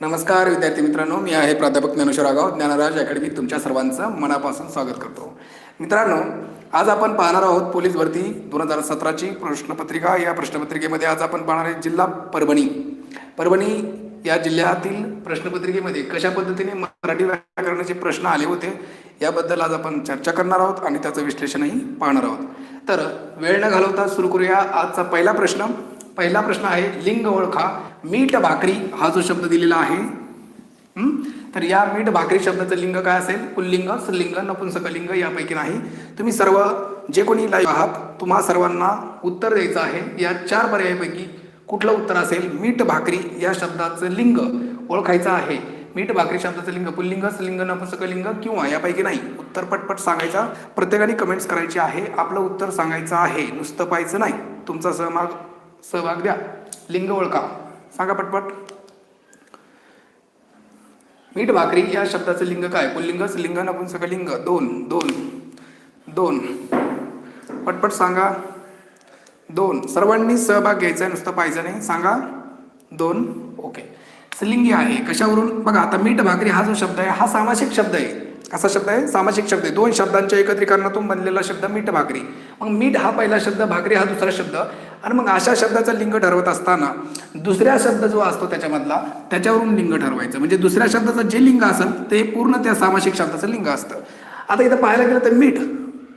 नमस्कार विद्यार्थी मित्रांनो. मी आहे प्राध्यापक ज्ञानेश्वर आगाव ज्ञानराज अकॅडमीत तुमच्या सर्वांचं मनापासून स्वागत करतो. मित्रांनो आज आपण पाहणार आहोत पोलीस भरती दोन हजार सतराची प्रश्नपत्रिका. या प्रश्नपत्रिकेमध्ये आज आपण पाहणार आहे जिल्हा परभणी. परभणी या जिल्ह्यातील प्रश्नपत्रिकेमध्ये कशा पद्धतीने मराठी व्याकरणाचे प्रश्न आले होते याबद्दल आज आपण चर्चा करणार आहोत आणि त्याचं विश्लेषणही पाहणार आहोत. तर वेळ न घालवता सुरू करूया आजचा पहिला प्रश्न. पहिला प्रश्न आहे लिंग ओळखा. मीठ भाकरी हा जो शब्द दिलेला आहे तर या मीठ भाकरी शब्दाचं लिंग काय असेल? पुल्लिंग स्त्रीलिंग नपुंसकलिंग यापैकी नाही. तुम्ही सर्व जे कोणी लाईव्ह आहात तुम्हा सर्वांना उत्तर द्यायचं आहे. या चार पर्यायापैकी कुठलं उत्तर असेल? मीठ भाकरी या शब्दाचं लिंग ओळखायचं आहे. मीठ भाकरी शब्दाचं लिंग पुल्लिंग स्त्रीलिंग नपुंसकलिंग किंवा यापैकी नाही. उत्तर पटपट सांगायचा. प्रत्येकाने कमेंट्स करायची आहे. आपलं उत्तर सांगायचं आहे. नुसतं पाहायचं नाही. तुमचा सहभाग सहभाग द्या. लिंग ओळखा सांगा पटपट. मीठ भाकरी या शब्दाचं लिंग काय? पुल्लिंग सगळं नपुंसकलिंग दोन दोन दोन. पटपट सांगा. दोन. सर्वांनी सहभाग घ्यायचा आहे नुसतं पाहिजे नाही. सांगा. दोन. ओके. स्त्रीलिंगी आहे. कशावरून? बघा आता मीठ भाकरी हा जो शब्द आहे हा सामासिक शब्द आहे. असा शब्द आहे? सामासिक शब्द आहे. दोन शब्दांच्या एकत्रीकरणातून बनलेला शब्द मीठ भाकरी. मग मीठ हा पहिला शब्द भाकरी हा दुसरा शब्द आणि मग अशा शब्दाचा लिंग ठरवत असताना दुसऱ्या शब्द जो असतो त्याच्यामधला त्याच्यावरून लिंग ठरवायचं. म्हणजे दुसऱ्या शब्दाचं जे लिंग असेल ते पूर्ण त्या सामासिक शब्दाचं लिंग असतं. आता इथं पाहायला गेलं तर मीठ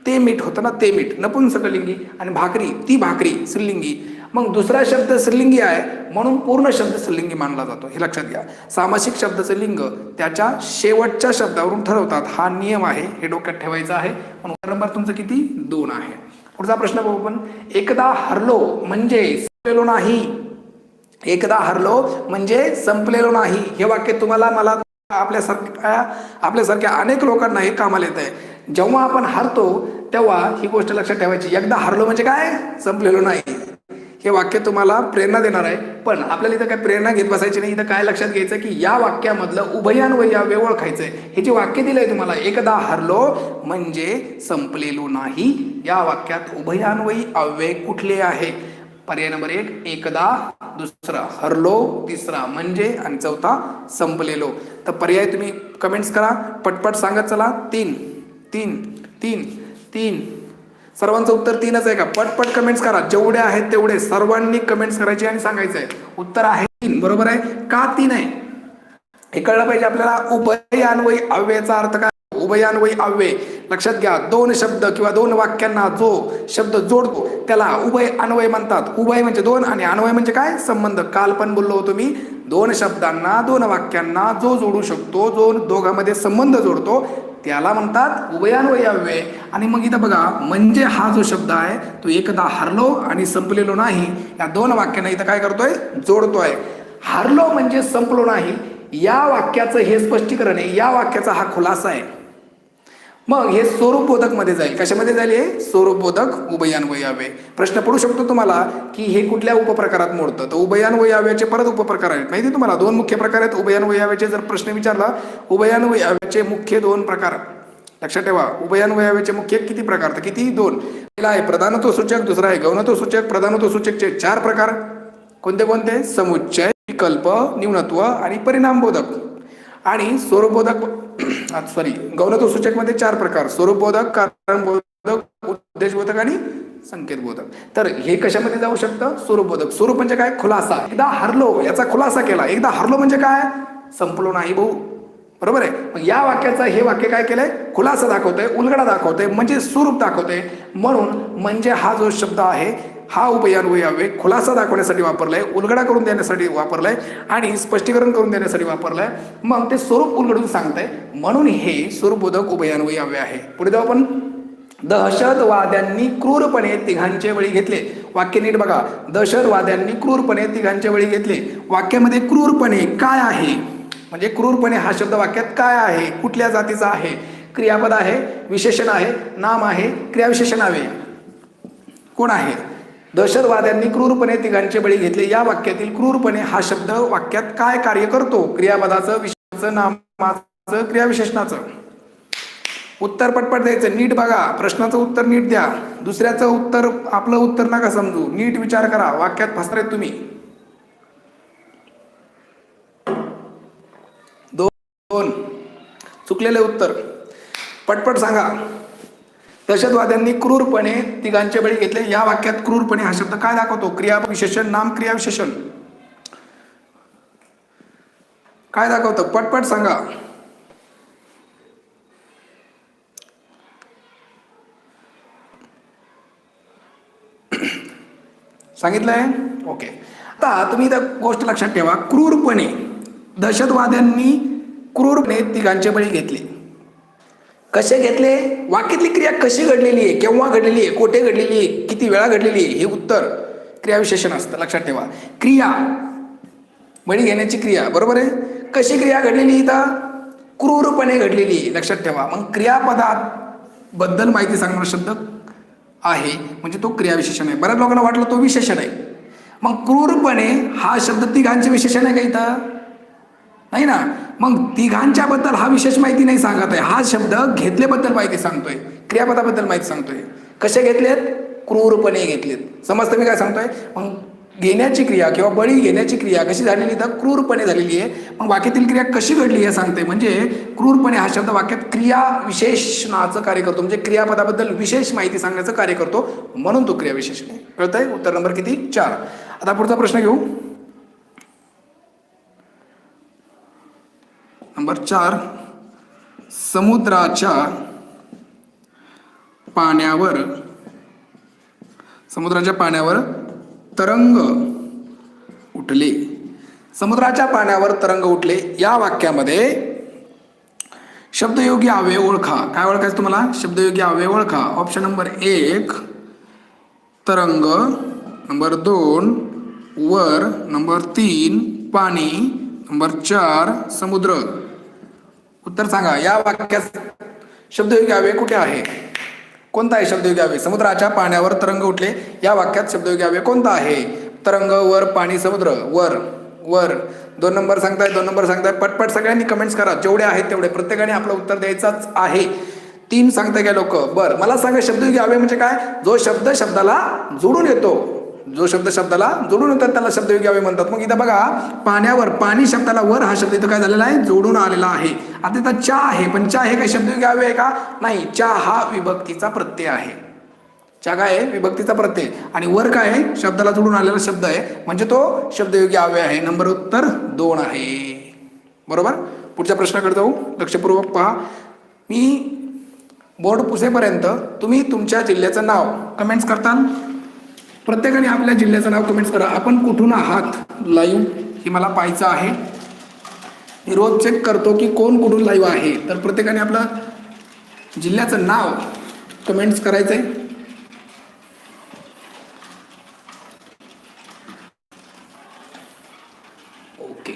ते मीठ होतं ना ते मीठ. नपुंसकलिंगी आणि भाकरी ती भाकरी स्त्रीलिंगी. मग दुसरा शब्द स्त्रीलिंगी आहे म्हणून पूर्ण शब्द स्त्रीलिंगी मानला जातो. हे लक्षात घ्या. सामासिक शब्दाचं लिंग त्याच्या शेवटच्या शब्दावरून ठरवतात. हा नियम आहे हे डोक्यात ठेवायचं आहे. म्हणून नंबर तुमचं किती? दोन आहे. पुढचा प्रश्न बघू पण एकदा हरलो म्हणजे संपलेलो नाही. एकदा हरलो म्हणजे संपलेलो नाही. हे वाक्य तुम्हाला मला आपल्यासारख्या आपल्यासारख्या अनेक लोकांना हे कामाला येत आहे जेव्हा आपण हरतो तेव्हा ही गोष्ट लक्षात ठेवायची. एकदा हरलो म्हणजे काय? संपलेलो नाही. हे वाक्य तुम्हाला प्रेरणा देणार आहे. पण आपल्याला इथं काय प्रेरणा घेत बसायची नाही. इथं काय लक्षात घ्यायचं की या वाक्यामधलं उभयान्वय या वेळ ओळखायचंय हे जे वाक्य दिलंय तुम्हाला एकदा हरलो म्हणजे संपलेलो नाही. या वाक्यात उभयान्वयी अव्यय कुठले आहे? पर्याय नंबर एक एकदा दुसरा हरलो तिसरा म्हणजे आणि चौथा संपलेलो. तर पर्याय तुम्ही कमेंट्स करा. पटपट सांगत चला. तीन तीन तीन तीन. सर्वांचं उत्तर तीनच आहे का? पटपट कमेंट्स करा. जेवढे आहेत तेवढे. सर्वांनी कमेंट्स करायचे आणि सांगायचं आहे उत्तर आहे तीन. बरोबर आहे? का तीन आहे? हे कळलं पाहिजे आपल्याला. उभयान्वयी अव्ययाचा अर्थ काय? उभयान्वयी अव्यय. लक्षात घ्या दोन शब्द किंवा दोन वाक्यांना जो शब्द जोडतो त्याला उभय अन्वय म्हणतात. उभय म्हणजे दोन आणि अन्वय म्हणजे काय? संबंध. काल पण बोललो होतो मी दोन शब्दांना दोन वाक्यांना जो जोडू शकतो जो दोघांमध्ये संबंध जोडतो त्याला म्हणतात उभयान्वय अव्यय. आणि मग इथं बघा म्हणजे हा जो शब्द आहे तो एकदा हरलो आणि संपलेलो नाही या दोन वाक्यांना इथं काय करतोय? जोडतोय. हरलो म्हणजे संपलो नाही या वाक्याचं हे स्पष्टीकरण आहे या वाक्याचा हा खुलासा आहे. मग हे स्वरूपबोधकमध्ये जाईल. कशामध्ये जाईल हे? स्वरूपबोधक उभयान्वयावे प्रश्न पडू शकतो तुम्हाला की हे कुठल्या उपप्रकारात मोडतं? तर उभयान्वयाव्याचे परत उपप्रकार आहेत. माहिती आहे तुम्हाला? दोन मुख्य प्रकार आहेत. उभयान्वयाव्याचे जर प्रश्न विचारला उभयान्वयाव्याचे मुख्य दोन प्रकार. लक्षात ठेवा. उभयान्वयाव्याचे मुख्य किती प्रकार? तर किती दोन. पहिला आहे प्रधानत्व सूचक दुसरा आहे गौणत्व सूचक. प्रधानत्व सूचकचे चार प्रकार. कोणते कोणते? समुच्चय विकल्प न्यूनत्व आणि परिणामबोधक आणि स्वरूपबोधक सॉरी गौणत्व सूचकमध्ये चार प्रकार स्वरूपबोधक कारणबोधक उद्देशबोधक आणि संकेतबोधक. तर हे कशामध्ये जाऊ शकतं? स्वरूपबोधक स्वरूप म्हणजे काय? खुलासा. एकदा हरलो याचा खुलासा केला. एकदा हरलो म्हणजे काय? संपलो नाही भाऊ. बरोबर आहे? मग या वाक्याचं हे वाक्य काय केलंय? खुलासा दाखवतोय उलगडा दाखवतोय म्हणजे स्वरूप दाखवतोय. म्हणून म्हणजे हा जो शब्द आहे हा उभयान्वयी अव्यय खुलासा दाखवण्यासाठी वापरलाय उलगडा करून देण्यासाठी वापरलाय आणि स्पष्टीकरण करून देण्यासाठी वापरलाय. मग ते स्वरूप उलगडून सांगतंय. म्हणून हे स्वरूपबोधक उभयान्वयी अव्यय आहे. पुढे जाऊ आपण. दहशतवाद्यांनी क्रूरपणे तिघांचे बळी घेतले. वाक्य नीट बघा. दहशतवाद्यांनी क्रूरपणे तिघांचे बळी घेतले. वाक्यामध्ये क्रूरपणे काय आहे? म्हणजे क्रूरपणे हा शब्द वाक्यात काय आहे? कुठल्या जातीचा आहे? क्रियापद आहे विशेषण आहे नाम आहे क्रियाविशेषण आहे. कोण आहे? दहशतवाद्यांनी क्रूरपणे तिघांचे बळी घेतले. या वाक्यातील क्रूरपणे हा शब्द वाक्यात काय कार्य करतो? क्रियापदाचं विशेषणाचं नामाचं क्रियाविशेषणाचं. उत्तर पटपट द्यायचं. नीट बघा. प्रश्नाचं उत्तर नीट द्या. दुसऱ्याचं उत्तर आपलं उत्तर नका समजू. नीट विचार करा. वाक्यात फसरे तुम्ही. दोन. चुकलेले उत्तर. पटपट सांगा. दहशतवाद्यांनी क्रूरपणे तिघांचे बळी घेतले. या वाक्यात क्रूरपणे हा शब्द काय दाखवतो? क्रिया विशेषण नाम क्रिया विशेषण. काय दाखवतं? पटपट सांगा. सांगितलंय ओके. आता तुम्ही त्या गोष्ट लक्षात ठेवा. क्रूरपणे दहशतवाद्यांनी क्रूरपणे तिघांचे बळी घेतले. कसे घेतले? वाक्यातली क्रिया कशी घडलेली आहे? केव्हा घडलेली आहे? कोठे घडलेली आहे? किती वेळा घडलेली आहे? हे उत्तर क्रियाविशेषण असतं. लक्षात ठेवा. क्रिया. बळी घेण्याची क्रिया. बरोबर आहे? कशी क्रिया घडलेली इथं? क्रूरपणे घडलेली आहे. लक्षात ठेवा. मग क्रियापदात बद्दल माहिती सांगणारा शब्द आहे. म्हणजे तो क्रियाविशेषण आहे. बऱ्याच लोकांना वाटलं तो विशेषण आहे. मग क्रूरपणे हा शब्द तिघांचे विशेषण आहे का इथं? नाही ना? मग तिघांच्या बद्दल हा विशेष माहिती नाही सांगत आहे. हा शब्द घेतल्याबद्दल माहिती सांगतोय. क्रियापदाबद्दल माहिती सांगतोय. कसे घेतलेत? क्रूरपणे घेतलेत. समजतं मी काय सांगतोय? मग घेण्याची क्रिया किंवा बळी घेण्याची क्रिया कशी झालेली? तर क्रूरपणे झालेली आहे. मग वाक्यातील क्रिया कशी घडली हे सांगते म्हणजे क्रूरपणे हा शब्द वाक्यात क्रिया विशेषणाचं कार्य करतो. म्हणजे क्रियापदाबद्दल विशेष माहिती सांगण्याचं कार्य करतो. म्हणून तो क्रिया विशेषण आहे. कळतंय? उत्तर नंबर किती? चार. आता पुढचा प्रश्न घेऊ. नंबर चार समुद्राच्या पाण्यावर समुद्राच्या पाण्यावर तरंग उठले. समुद्राच्या पाण्यावर तरंग उठले. या वाक्यामध्ये शब्दयोगी अवयव ओळखा. काय ओळखायचं तुम्हाला? शब्दयोगी अवयव ओळखा. ऑप्शन नंबर एक तरंग. नंबर दोन वर. नंबर तीन पाणी. नंबर चार समुद्र. उत्तर सांगा. या वाक्यात शब्दयोगी अव्यय कुठे आहे? कोणता आहे शब्दयोगी अव्यय समुद्राच्या पाण्यावर तरंग उठले. या वाक्यात शब्दयोगी अव्यय कोणता आहे? तरंग वर पाणी समुद्र. वर वर. दोन नंबर सांगताय दोन नंबर सांगताय. पटपट सगळ्यांनी कमेंट्स करा. जेवढे आहेत तेवढे. प्रत्येकाने आपलं उत्तर द्यायचाच आहे. तीन सांगताय काय लोक? बर मला सांगा शब्दयोगी अव्यय म्हणजे काय? जो शब्द शब्दाला जोडून येतो. जो शब्द शब्दाला जोडून येतात त्याला शब्दयोगी अव्यय म्हणतात. मग इथं बघा पाण्यावर पाणी शब्दाला वर हा शब्द इथं काय झालेला आहे? जोडून आलेला आहे. आता इथं चा आहे पण चा हे काय शब्द योग्यावे आहे का? नाही चा हा विभक्तीचा प्रत्यय आहे. चा काय आहे? विभक्तीचा प्रत्यय. आणि वर काय आहे? शब्दाला जोडून आलेला शब्द आहे. म्हणजे तो शब्दयोगी अव्यय आहे. नंबर उत्तर दोन आहे. बरोबर? पुढच्या प्रश्नाकडे जाऊ. लक्षपूर्वक पहा. मी बोर्ड पुसेपर्यंत तुम्ही तुमच्या जिल्ह्याचं नाव कमेंट्स करताल. प्रत्येकाने आपल्या जिल्ह्याचं नाव कमेंट्स करा. आपण कुठून आहात? लाईव्ह हे मला पाहायचं आहे. मी रोज चेक करतो की कोण कुठून लाईव्ह आहे. तर प्रत्येकाने आपलं जिल्ह्याचं नाव कमेंट्स करायचं आहे ओके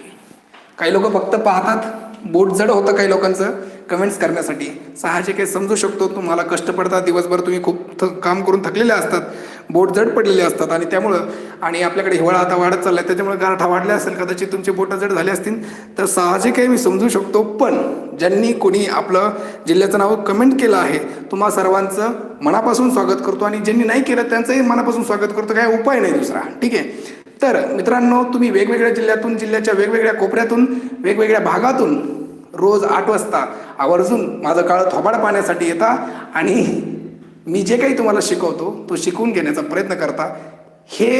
काही लोक फक्त पाहतात. बोट जड होतं काही लोकांचं कमेंट्स करण्यासाठी. साहजिक आहे समजू शकतो. तुम्हाला कष्ट पडतात. दिवसभर तुम्ही खूप काम करून थकलेले असतात. बोट जड पडलेले असतात आणि त्यामुळं आणि आपल्याकडे हिवाळा आता वाढत चाललाय त्याच्यामुळे गारठा वाढले असेल कदाचित तुमचे बोटं जड झाले असतील तर साहजिक आहे मी समजू शकतो. पण ज्यांनी कोणी आपलं जिल्ह्याचं नाव कमेंट केलं आहे तुम्हा सर्वांचं मनापासून स्वागत करतो आणि ज्यांनी नाही केलं त्यांचंही मनापासून स्वागत करतो काय उपाय नाही दुसरा. ठीक आहे? तर मित्रांनो तुम्ही वेगवेगळ्या जिल्ह्यातून जिल्ह्याच्या वेगवेगळ्या कोपऱ्यातून वेगवेगळ्या भागातून रोज आठ वाजता आवर्जून माझं काळ थोबाड पाण्यासाठी येता आणि मी जे काही तुम्हाला शिकवतो तो शिकवून घेण्याचा प्रयत्न करता. हे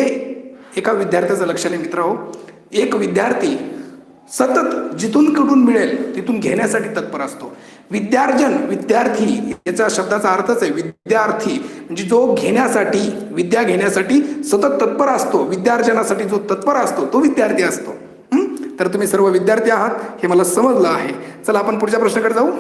एका विद्यार्थ्याचं लक्ष आहे मित्र हो. एक विद्यार्थी सतत जिथून कुठून मिळेल तिथून घेण्यासाठी तत्पर असतो. विद्यार्जन विद्यार्थी याचा शब्दाचा अर्थच आहे विद्यार्थी. म्हणजे जो घेण्यासाठी विद्या घेण्यासाठी सतत तत्पर असतो विद्यार्जनासाठी जो तत्पर असतो तो विद्यार्थी असतो. तर तुम्ही सर्व विद्यार्थी आहात हे मला समजलं आहे. चला आपण पुढच्या प्रश्नाकडे जाऊ.